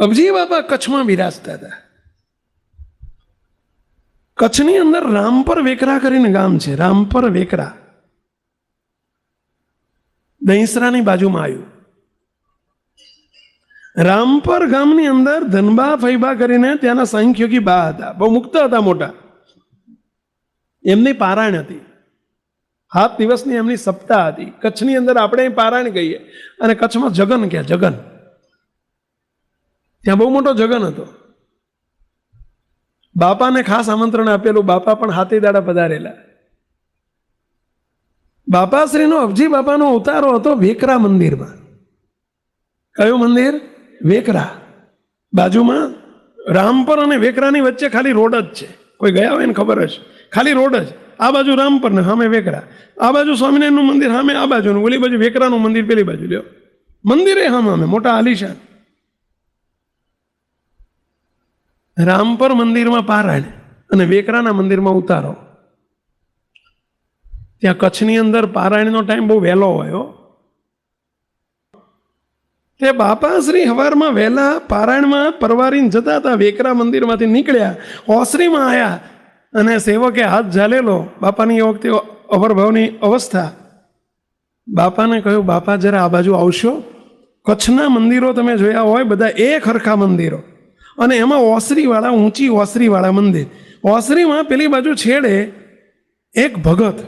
અબજી બાપા, કચ્છમાં બિરાજતા હતા. કચ્છની અંદર રામપર વેકરા કરીને ગામ છે રામપર વેકરા. દહીસરાની બાજુમાં આવ્યું. રામપર ગામની અંદર ધનબા ફૈબા કરીને ત્યાંના સાંખ્યોગી બા હતા. બહુ મુક્ત હતા મોટા. એમની પારાયણ હતી. સાત દિવસની એમની સપ્તાહ હતી. કચ્છની અંદર આપણે પારાયણ કહીએ. અને કચ્છમાં જગન કે, જગન. ત્યાં બહુ મોટો જગન હતો. બાપાને ખાસ આમંત્રણ આપેલું બાપા પણ હાથે દાડા પધારેલા. બાપાશ્રીનો અબજી બાપાનો ઉતારો હતો વેકરા મંદિરમાં. કયું મંદિર? વેકરા. બાજુમાં રામપર અને વેકરાની વચ્ચે ખાલી રોડ જ છે. કોઈ ગયા હોય ને ખબર જ. ખાલી રોડ જ. આ બાજુ રામપર ને સામે વેકરા. આ બાજુ સ્વામિનારાયણનું મંદિર સામે, આ બાજુનું. ઓલી બાજુ વેકરાનું મંદિર પેલી બાજુ, લ્યો. મંદિરે સામે મોટા આલિશાન. રામપર મંદિરમાં પારાયણ અને વેકરાના મંદિરમાં ઉતારો. ત્યાં કચ્છની અંદર પારાયણનો ટાઈમ બહુ વહેલો હોય તે બાપાશ્રી હવારમાં વહેલા પારાયણમાં પરવારીને જતા હતા, વેકરા મંદિરમાંથી નીકળ્યા. ઓસરીમાં આવ્યા અને સેવકે હાથ ઝાલેલો. બાપાની એ વખતે અવરભાવની અવસ્થા. બાપાને કહ્યું, બાપા, જરા આ બાજુ આવશો? કચ્છના મંદિરો તમે જોયા હોય, બધા એક હરખા મંદિરો. અને એમાં ઓસરીવાળા, ઊંચી ઓસરીવાળા મંદિર. ઓસરીમાં પેલી બાજુ છેડે એક ભગત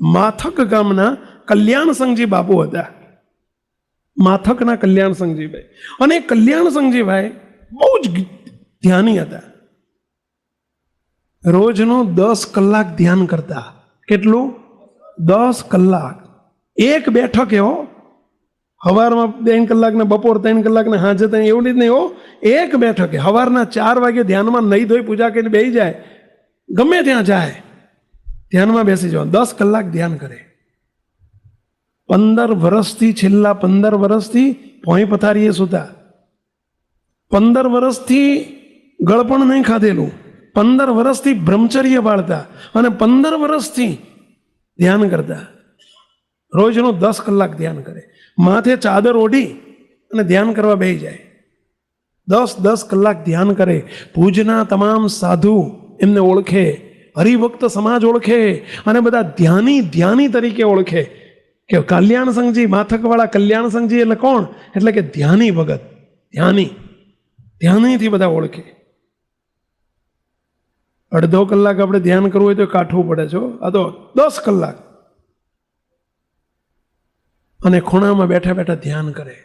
માથક ગામના કલ્યાણસંગજી બાપુ હતા. માથકના કલ્યાણસંગજીભાઈ. અને એ કલ્યાણ બહુ જ ધ્યાની હતા. રોજનો દસ કલાક ધ્યાન કરતા. કેટલું? દસ કલાક. એક બેઠક એવો હવારમાં ત્રણ કલાક ને બપોર ત્રણ કલાક ને હાજે ત્રણ, એવું જ નહીં હો. એક બેઠકે હવારના ચાર વાગે ધ્યાનમાં નહીં ધોઈ પૂજા કરીને બેસી જાય. ગમે ત્યાં જાય. ધ્યાનમાં બેસી જવાનું. દસ કલાક ધ્યાન કરે. પંદર વર્ષથી છેલ્લા પંદર વર્ષથી ભોંય પથારીએ સુતા. પંદર વર્ષથી ગળપણ નહીં ખાધેલું. પંદર વર્ષથી બ્રહ્મચર્ય બાળતા અને પંદર વર્ષથી ધ્યાન કરતા. રોજનું દસ કલાક ધ્યાન કરે. માથે ચાદર ઓઢી અને ધ્યાન કરવા બેસી જાય. દસ દસ કલાક ધ્યાન કરે. ભુજના તમામ સાધુ એમને ઓળખે. હરિભક્ત સમાજ ઓળખે અને બધા ધ્યાની ધ્યાની તરીકે ઓળખે. કે કલ્યાણ સંઘજી, માથકવાળા કલ્યાણ સંઘજી એટલે કોણ? એટલે કે ધ્યાની ભગત. ધ્યાની. ધ્યાનીથી બધા ઓળખે. અડધો કલાક આપણે ધ્યાન કરવું હોય તો કાઠવું પડે છો. આ તો દસ કલાક. અને ખૂણામાં બેઠા બેઠા ધ્યાન કરે.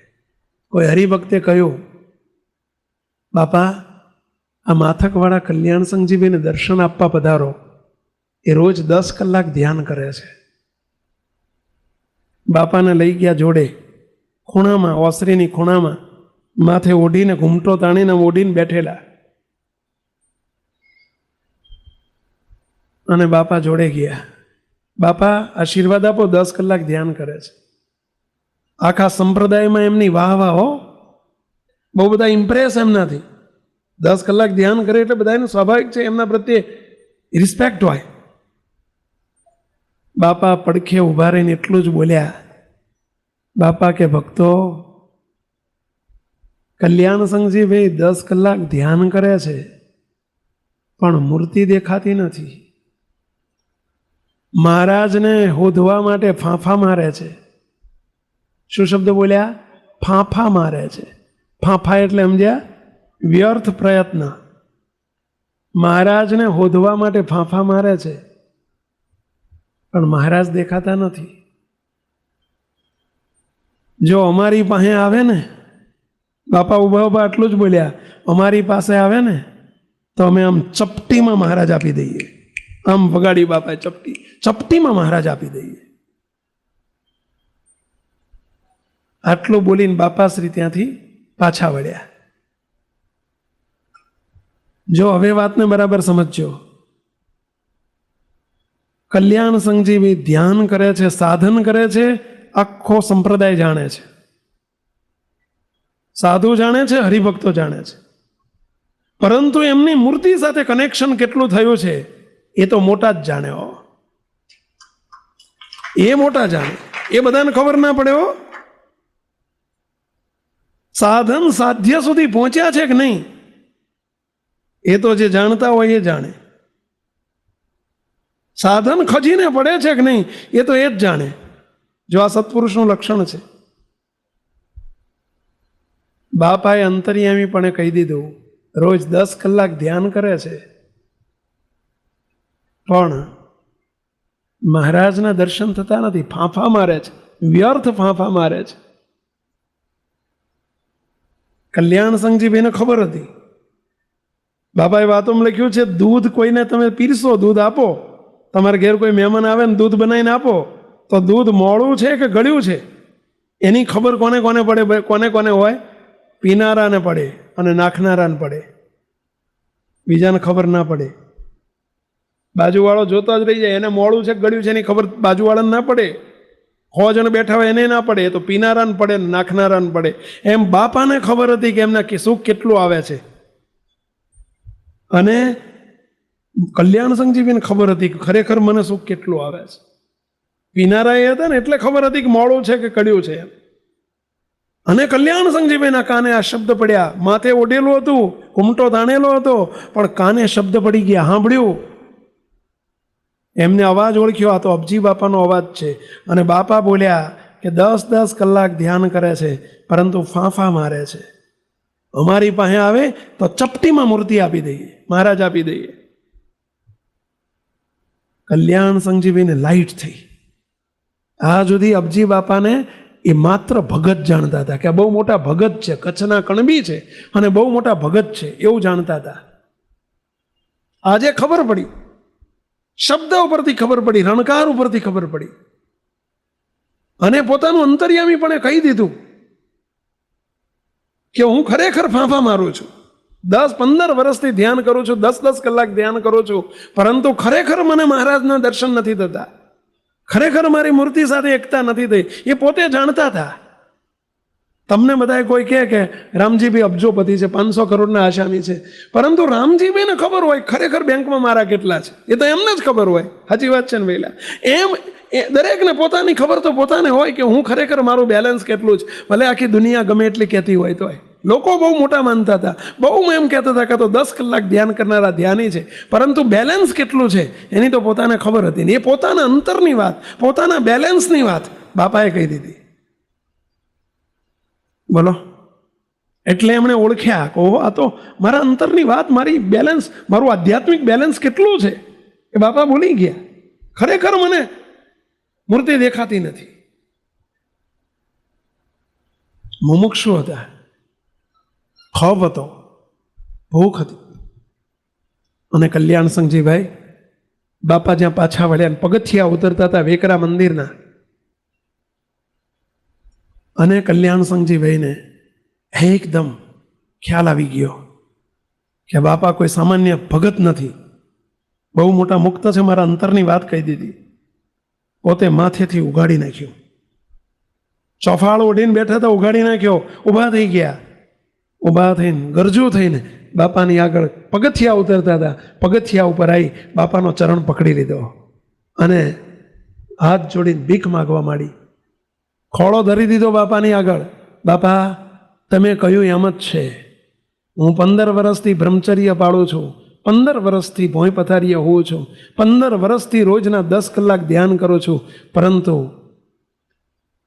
કોઈ હરિભક્તે કહ્યું, બાપા, આ માથકવાળા કલ્યાણ સંઘજીભાઈને દર્શન આપવા પધારો. એ રોજ દસ કલાક ધ્યાન કરે છે. બાપાને લઈ ગયા જોડે. ખૂણામાં, ઓસરીની ખૂણામાં માથે ઓઢીને ઘૂમટો તાણીને ઓઢીને બેઠેલા. અને બાપા જોડે ગયા. બાપા, આશીર્વાદ આપો, દસ કલાક ધ્યાન કરે છે. આખા સંપ્રદાયમાં એમની વાહ વાહ, હો. બહુ બધા ઇમ્પ્રેસ એમનાથી દસ કલાક ધ્યાન કરે એટલે બધાને સ્વાભાવિક છે, એમના પ્રત્યે રિસ્પેક્ટ હોય. બાપા પડખે ઊભા રહીને એટલું જ બોલ્યા. બાપા કે, ભક્તો, કલ્યાણ સંઘજી ભાઈ દસ કલાક ધ્યાન કરે છે, પણ મૂર્તિ દેખાતી નથી. મહારાજને હોધવા માટે ફાંફા મારે છે. શું શબ્દ બોલ્યા? ફાંફા મારે છે. ફાંફા એટલે સમજ્યા? વ્યર્થ પ્રયત્ન. મહારાજને હોધવા માટે ફાંફા મારે છે. પણ મહારાજ દેખાતા નથી. જો અમારી પાસે આવે ને, બાપા ઊભા ઊભા આટલું જ બોલ્યા, અમારી પાસે આવે ને, તો અમે આમ ચપટીમાં મહારાજ આપી દઈએ. આમ વગાડી બાપાએ ચપટી. ચપટીમાં મહારાજ આપી દઈએ. આટલું બોલીને બાપાશ્રી ત્યાંથી પાછા વળ્યા. જો હવે વાતને બરાબર સમજજો. કલ્યાણ સંજીવી ધ્યાન કરે છે, સાધન કરે છે, આખો સંપ્રદાય જાણે છે. સાધુ જાણે છે, હરિભક્તો જાણે છે. પરંતુ એમની મૂર્તિ સાથે કનેક્શન કેટલું થયું છે, એ તો મોટા જ જાણે એ મોટા જાણે. એ બધાને ખબર ના પડે હો. સાધન સાધ્ય સુધી પહોંચ્યા છે કે નહીં? એ તો જે જાણતા હોય એ જાણે. સાધન ખજીને પડે છે કે નહીં, એ તો એ જ જાણે. જો આ સત્પુરુષનું લક્ષણ છે. બાપાએ અંતર્યામીપણે કહી દીધું, રોજ દસ કલાક ધ્યાન કરે છે. પણ મહારાજના દર્શન થતા નથી, ફાંફા મારે છે, વ્યર્થ ફાંફા મારે છે. કલ્યાણ સંઘજીભાઈને ખબર હતી. બાબાએ વાતોમાં લખ્યું છે, દૂધ કોઈને તમે પીરસો, દૂધ આપો. તમારા ઘેર કોઈ મહેમાન આવે ને દૂધ બનાવીને આપો. તો દૂધ મોડું છે કે ગળ્યું છે? એની ખબર કોને કોને પડે? કોને કોને હોય? પીનારાને પડે અને નાખનારાને પડે. બીજાને ખબર ના પડે. બાજુવાળો જોતા જ રહી જાય, એને મોડું છે ગળ્યું છે એની ખબર બાજુવાળાને ના પડે. સો જણ બેઠા હોય એને ના પડે તો પીનારાને પડે નાખનારાને પડે. એમ બાપાને ખબર હતી કે એમના સુખ કેટલું આવે છે. અને કલ્યાણ સંજીવીને ખબર હતી કે ખરેખર મને સુખ કેટલું આવે છે. પીનારા એ હતા ને એટલે ખબર હતી કે મોડું છે કે કડ્યું છે એમ. અને કલ્યાણ સંજીવીના કાને આ શબ્દ પડ્યા. માથે ઓઢેલું હતું, ઉમટો તાણેલો હતો, પણ કાને શબ્દ પડી ગયા. સાંભળ્યું એમને અવાજ ઓળખ્યો, આ તો અબજી બાપાનો અવાજ છે. અને બાપા બોલ્યા કે, દસ દસ કલાક ધ્યાન કરે છે, પરંતુ ફાંફા મારે છે. અમારી પાસે આવે તો ચપટીમાં મૂર્તિ આપી દઈએ, મહારાજ આપી દઈએ. કલ્યાણ સંજીવીને લાઈટ થઈ. આ સુધી અબજી બાપાને એ માત્ર ભગત જાણતા હતા કે બહુ મોટા ભગત છે, કચ્છના કણબી છે અને બહુ મોટા ભગત છે, એવું જાણતા હતા. આજે ખબર પડી. શબ્દ ઉપરથી ખબર પડી, રણકાર ઉપરથી ખબર પડી. અને પોતાનું અંતર્યામી પણ કહી દીધું કે હું ખરેખર ફાંફા મારું છું. દસ પંદર વર્ષથી ધ્યાન કરું છું, દસ દસ કલાક ધ્યાન કરું છું, પરંતુ ખરેખર મને મહારાજના દર્શન નથી થતા. ખરેખર મારી મૂર્તિ સાથે એકતા નથી થઈ. એ પોતે જાણતા હતા. તમને બધાએ કોઈ કહે કે રામજીભાઈ અબજોપતિ છે, પાંચસો કરોડના આસામી છે. પરંતુ રામજીભાઈને ખબર હોય, ખરેખર બેંકમાં મારા કેટલા છે? એ તો એમને જ ખબર હોય. સાચી વાત છે ને વહેલા એમ, એ દરેકને પોતાની ખબર તો પોતાને હોય કે હું ખરેખર મારું બેલેન્સ કેટલું છે? ભલે આખી દુનિયા ગમે એટલી કહેતી હોય તો લોકો બહુ મોટા માનતા હતા. બહુ એમ કહેતા હતા કે તો દસ કલાક ધ્યાન કરનારા ધ્યાની છે. પરંતુ બેલેન્સ કેટલું છે? એની તો પોતાને ખબર હતી ને. એ પોતાના અંતરની વાત, પોતાના બેલેન્સની વાત બાપાએ કહી દીધી. બોલો. એટલે એમણે ઓળખ્યા ઓહો, આ તો મારા અંતરની વાત, મારી બેલેન્સ મારું આધ્યાત્મિક બેલેન્સ કેટલું છે? એ બાપા બોલી ગયા. ખરેખર મને મૂર્તિ દેખાતી નથી. મુમુક્ષુ હતા. ખોફ હતો. ભૂખ હતી. અને કલ્યાણ સંઘજીભાઈ બાપા જ્યાં પાછા વળ્યા પગથિયા ઉતરતા હતા વેકરા મંદિરના અને કલ્યાણ સંઘજીભાઈને એકદમ ખ્યાલ આવી ગયો કે બાપા કોઈ સામાન્ય ભગત નથી. બહુ મોટા મુક્ત છે મારા અંતરની વાત કહી દીધી. પોતે માથેથી ઉગાડી નાખ્યું. ચોફાળ ઓઢીને બેઠા હતા ઉગાડી નાખ્યો. ઊભા થઈ ગયા. ઊભા થઈને ગરજુ થઈને બાપાની આગળ પગથિયા ઉતરતા હતા. પગથિયા ઉપર આવી બાપાનો ચરણ પકડી લીધો અને હાથ જોડીને ભીખ માગવા માંડી. ખોળો ધરી દીધો બાપાની આગળ. બાપા, તમે કહ્યું એમ જ છે? હું પંદર વર્ષથી બ્રહ્મચર્ય પાડું છું. પંદર વર્ષથી ભોંય પથારીએ હોઉં છું. પંદર વર્ષથી રોજના દસ કલાક ધ્યાન કરું છું. પરંતુ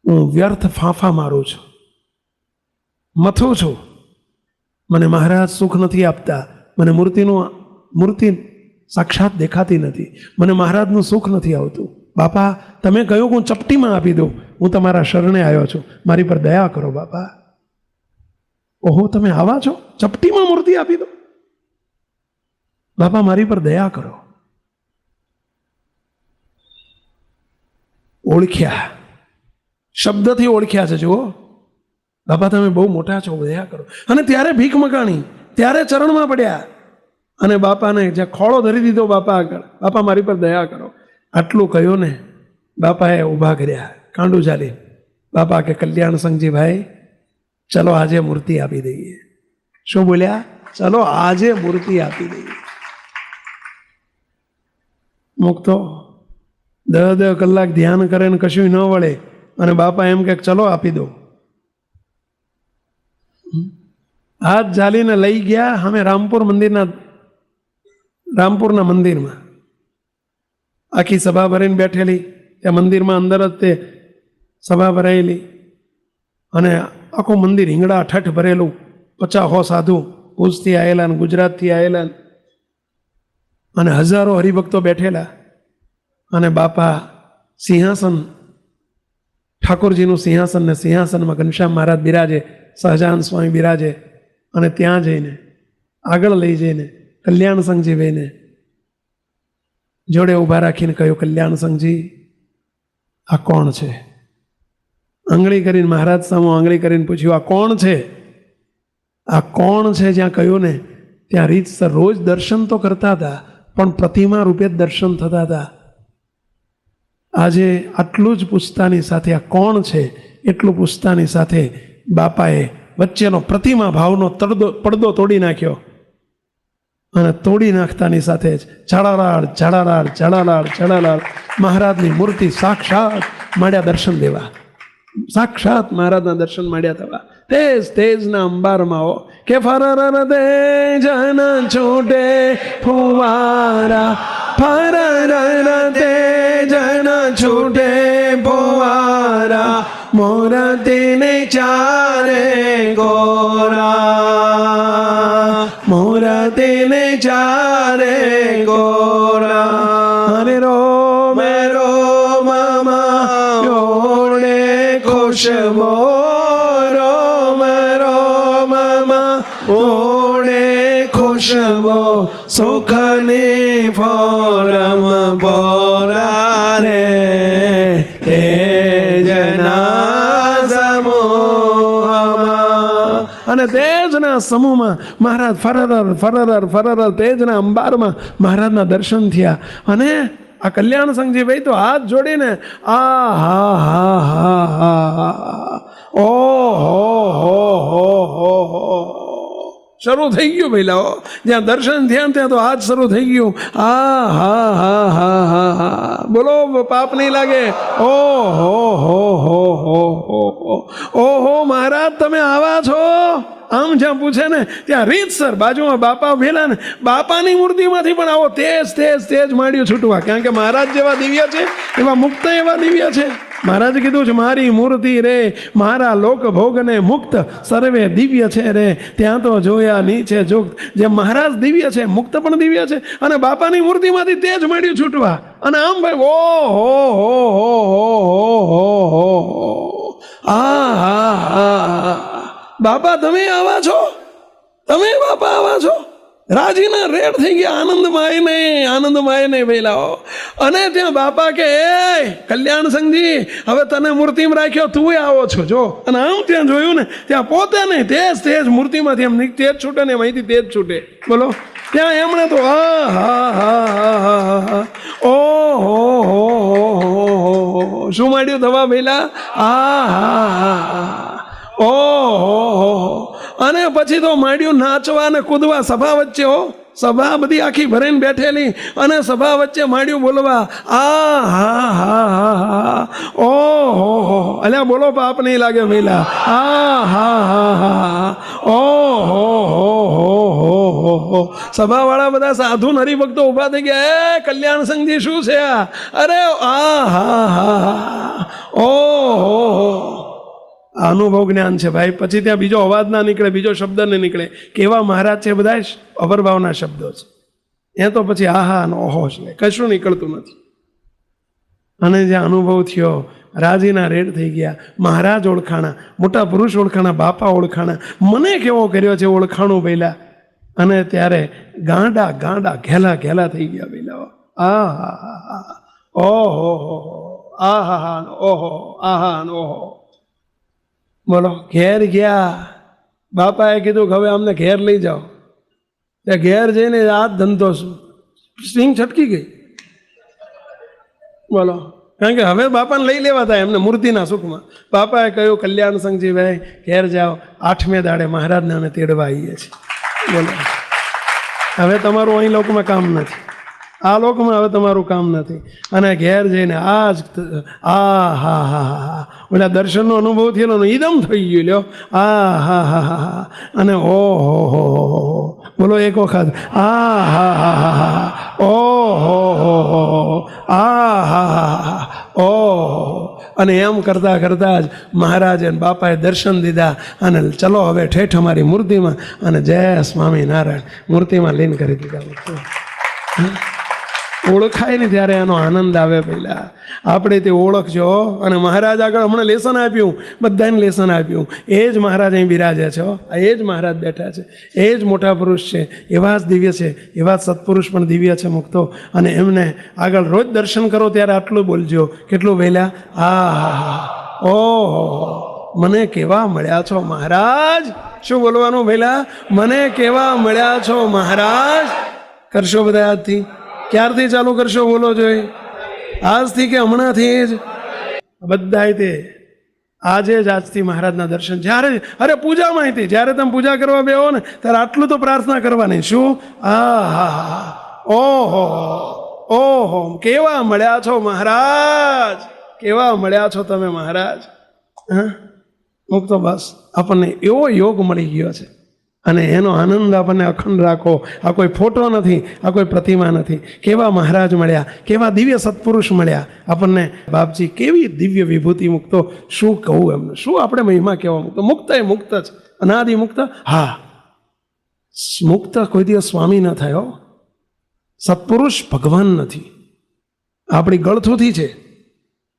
હું વ્યર્થ ફાંફા મારું છું. મથું છું. મને મહારાજ સુખ નથી આપતા. મને મૂર્તિનું, મૂર્તિ સાક્ષાત દેખાતી નથી. મને મહારાજનું સુખ નથી આવતું. બાપા, તમે કહ્યું હું ચપટીમાં આપી દઉં હું તમારા શરણે આવ્યો છું. મારી પર દયા કરો બાપા. ઓહો, તમે આવા છો? ચપટીમાં મૂર્તિ આપી દો. બાપા, મારી પર દયા કરો. ઓળખ્યા. શબ્દથી ઓળખ્યા છે, જુઓ. બાપા, તમે બહુ મોટા છો, દયા કરો. અને ત્યારે ભીખ મકાણી ત્યારે ચરણમાં પડ્યા. અને બાપાને જ્યાં ખોળો ધરી દીધો બાપા આગળ. બાપા, મારી પર દયા કરો. આટલું કહ્યું ને, બાપાએ ઊભા કર્યા, કાંડું ચાલી. બાપા કે, કલ્યાણ સંઘજી ભાઈ, ચલો આજે મૂર્તિ આપી દઈએ. શું બોલ્યા? ચલો આજે મૂર્તિ આપી દઈએ. મુક્તો દહ દહ કલાક ધ્યાન કરે ને કશું ન વળે. અને બાપા એમ કે, ચલો આપી દો હાથ ઝાલીને લઈ ગયા, અમે રામપુર મંદિરના, રામપુરના મંદિરમાં. આખી સભા ભરીને બેઠેલી. એ મંદિરમાં અંદર જ તે સભા ભરાયેલી. અને આખું મંદિર હિંગડા ઠઠ ભરેલું. પચાસો સાધુ ભુજથી આવેલા ને ગુજરાતથી આવેલા અને હજારો હરિભક્તો બેઠેલા. અને બાપા સિંહાસન, ઠાકોરજીનું સિંહાસન ને સિંહાસનમાં ઘનશ્યામ મહારાજ બિરાજે સહજાન સ્વામી બિરાજે. અને ત્યાં જઈને આગળ લઈ જઈને, કલ્યાણ સંઘજી ભાઈને જોડે ઊભા રાખીને કહ્યું, કલ્યાણ સંઘજી આ કોણ છે? આંગળી કરીને, મહારાજ સામે આંગળી કરીને પૂછ્યું, આ કોણ છે? આ કોણ છે? જ્યાં કહ્યું ને, ત્યાં રીતસર રોજ દર્શન તો કરતા હતા, પણ પ્રતિમા રૂપે દર્શન થતા હતા. આજે આટલું જ પૂછતાની સાથે આ કોણ છે, એટલું પૂછતાની સાથે બાપાએ વચ્ચેનો પ્રતિમા ભાવનો તડદો પડદો તોડી નાખ્યો. અને તોડી નાખતાની સાથે જ ઝાડાલાડ ઝાડાલાડ ઝાડાલાડ ઝાડાલાડ મહારાજની મૂર્તિ સાક્ષાત માંડ્યા દર્શન દેવા. સાક્ષાત મહારાજના દર્શન માંડ્યા થવા. તેજ તેજના અંબારમાં હો. કે ફરર દે જન છૂટે, ફુવારા. ફરર દે જન છૂટે, ફુવારા. મોરતીને ચારે ગોરા. મોરતીને ચારે ગોરા હરે રોમ રોમ યોણે ખુશબો રોમ રોમ ઓણે ખુશબો સુખની ફોરમ બોરા રે હે જના અને તેજના સમૂહમાં મહારાજ ફરર ફરર ફરર તેજના અંબારમાં મહારાજના દર્શન થયા. અને આ કલ્યાણ સંઘજી ભાઈ તો હાથ જોડીને આ હા હા હા હા ઓ હો હો હો હો. શરૂ થઈ ગયું પહેલા જ્યાં દર્શન થયા ત્યાં તો હાથ શરૂ થઈ ગયું. આ, હા હા હા હા હા. બોલો, પાપ નહીં લાગે. ઓ હો હો હો હો હો. હો ઓહો, મહારાજ, તમે આવા છો? આમ જ્યાં પૂછે ને, ત્યાં રીતસર બાજુમાં બાપા ભેલા ને, બાપાની મૂર્તિમાંથી પણ આવો તેજ તેજ તેજ માંડ્યું છૂટવા. કારણ કે મહારાજ જેવા દિવ્ય છે, એવા મુક્ત એવા દિવ્ય છે. મહારાજે કીધું છે, મારી મૂર્તિ રે, મારા લોક ભોગને મુક્ત સર્વે દિવ્ય છે રે. ત્યાં તો જોયા નીચે જોગ જે મહારાજ દિવ્ય છે, મુક્ત પણ દિવ્ય છે, અને બાપાની મૂર્તિમાંથી તે જ માંડ્યું છૂટવા. અને આમ ભાઈ, ઓ, હો હો હો હો હો હો હો આ હા હા હા બાપા, તમે આવા છો? તમે બાપા આવા છો? રાજીના રેડ થઈ ગયા આનંદમાય નહીં આનંદમાય નહીં ભેલાઓ અને ત્યાં બાપા કે, એ, કલ્યાણ સંઘજી હવે તને મૂર્તિમાં રાખ્યો, તું આવો છો. જો, અને આમ ત્યાં જોયું ને, ત્યાં પોતે ને તેજ તેજ મૂર્તિમાંથી એમ ની- તેજ છૂટે ને અહીંથી તેજ છૂટે. બોલો, ત્યાં એમણે તો, હા હા હા હા હા ઓ, હો હો હો હો શું માંડ્યું થવા ભેલા આ હા હા હા. ઓ હો હો. અને પછી તો માંડ્યું નાચવા અને કૂદવા સભા વચ્ચે હો. સભા બધી આખી ભરીને બેઠેલી અને સભા વચ્ચે માંડ્યું બોલવા, આ, હા હા હા હા, ઓ, હો હો અલ્યા બોલો પાપ નહીં લાગે મહિલા. આ, હા હા હા ઓ, હો હો હો હો હો હો. સભાવાળા બધા સાધુ ને હરિભક્તો ઊભા થઈ ગયા, એ કલ્યાણ સંઘજી શું છે આ? અરે, આ, હા હા હા, ઓ, હો હો. આ અનુભવ જ્ઞાન છે ભાઈ. પછી ત્યાં બીજો અવાજ ના નીકળે, બીજો શબ્દ ન નીકળે. કેવા મહારાજ છે બધા અવરભાવના શબ્દો છે. એ તો પછી આહા અને ઓહો છે કશું નીકળતું નથી. અને જે અનુભવ થયો, રાજીના રેડ થઈ ગયા, મહારાજ ઓળખાણા, મોટા પુરુષ ઓળખાણા, બાપા ઓળખાણા, મને કેવો કર્યો છે ઓળખાણું પહેલાં અને ત્યારે ગાંડા ગાંડા, ઘેલા ઘેલા થઈ ગયા પહેલા આ હા હા ઓહો. આ હા ઓહો આ હા ઓહો. બોલો, ઘેર ગયા. બાપાએ કીધું કે હવે અમને ઘેર લઈ જાઓ. ત્યાં ઘેર જઈને આ જ ધંધો સ્વિંગ છટકી ગઈ. બોલો, કારણ કે હવે બાપાને લઈ લેવા હતા એમને મૂર્તિના સુખમાં. બાપાએ કહ્યું, કલ્યાણ સંઘજી ભાઈ, ઘેર જાઓ. આઠમે દાડે મહારાજને અમે તેડવા આવીએ છીએ. બોલો. હવે તમારું અહીં લોકોમાં કામ નથી. આ લોકમાં હવે તમારું કામ નથી. અને ઘેર જઈને આ જ આ, હા હા હા હા. ઓલા દર્શનનો અનુભવ થયેલો ઈદમ થઈ ગયું, લ્યો. આ, હા હા હા હા. અને ઓ, હો હો હો હો. હો. બોલો એક વખત. આ, હા હા હા હા ઓ, હો હો હો હો. આ, હા હા હા ઓ અને એમ કરતાં કરતાં જ મહારાજ અને બાપાએ દર્શન દીધા અને ચલો હવે ઠેઠ અમારી મૂર્તિમાં અને જય સ્વામિનારાયણ. મૂર્તિમાં લીન કરી દીધા. ઓળખાય ને ત્યારે એનો આનંદ આવે પહેલાં. આપણે તે ઓળખજો. અને મહારાજ આગળ હમણાં લેસન આપ્યું. બધાને લેસન આપ્યું. એ જ મહારાજ અહીં બિરાજે છે આ એ જ મહારાજ બેઠા છે. એ જ મોટા પુરુષ છે. એવા જ દિવ્ય છે. એવા જ સત્પુરુષ પણ દિવ્ય છે મુક્તો. અને એમને આગળ રોજ દર્શન કરો ત્યારે આટલું બોલજો. કેટલું વહેલા? આ ઓહો. મને કેવા મળ્યા છો મહારાજ? શું બોલવાનું વહેલા? મને કેવા મળ્યા છો મહારાજ? કરશો બધા આજથી? ક્યારથી ચાલુ કરશો બોલો જોઈ? આજથી કે હમણાંથી જ? બધાય તે આજે જ આજથી મહારાજના દર્શન. જ્યારે અરે પૂજા માહિતી, જ્યારે તમે પૂજા કરવા બેહો ને, ત્યારે આટલું તો પ્રાર્થના કરવાની. શું? આ હા હા ઓહો. કેવા મળ્યા છો મહારાજ? કેવા મળ્યા છો તમે મહારાજ? હા? તો બસ આપણને એવો યોગ મળી ગયો છે. અને એનો આનંદ આપણને અખંડ રાખો. આ કોઈ ફોટો નથી, આ કોઈ પ્રતિમા નથી. કેવા મહારાજ મળ્યા, કેવા દિવ્ય સત્પુરુષ મળ્યા. આપણને બાપજી કેવી દિવ્ય વિભૂતિ મુક્તો. શું કહું એમને? શું આપણે મહિમા કહેવા મુક્તો? મુક્ત એ મુક્ત જ. અનાદિ મુક્ત? હા. મુક્ત કોઈ દિવસ સ્વામી ન થયો સત્પુરુષ ભગવાન નથી. આપણી ગળથુથી છે.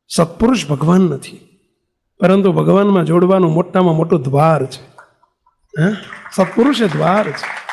સત્પુરુષ ભગવાન નથી. પરંતુ ભગવાનમાં જોડવાનું મોટામાં મોટું દ્વાર છે. હે સત્પુરુષ એ દ્વાર છે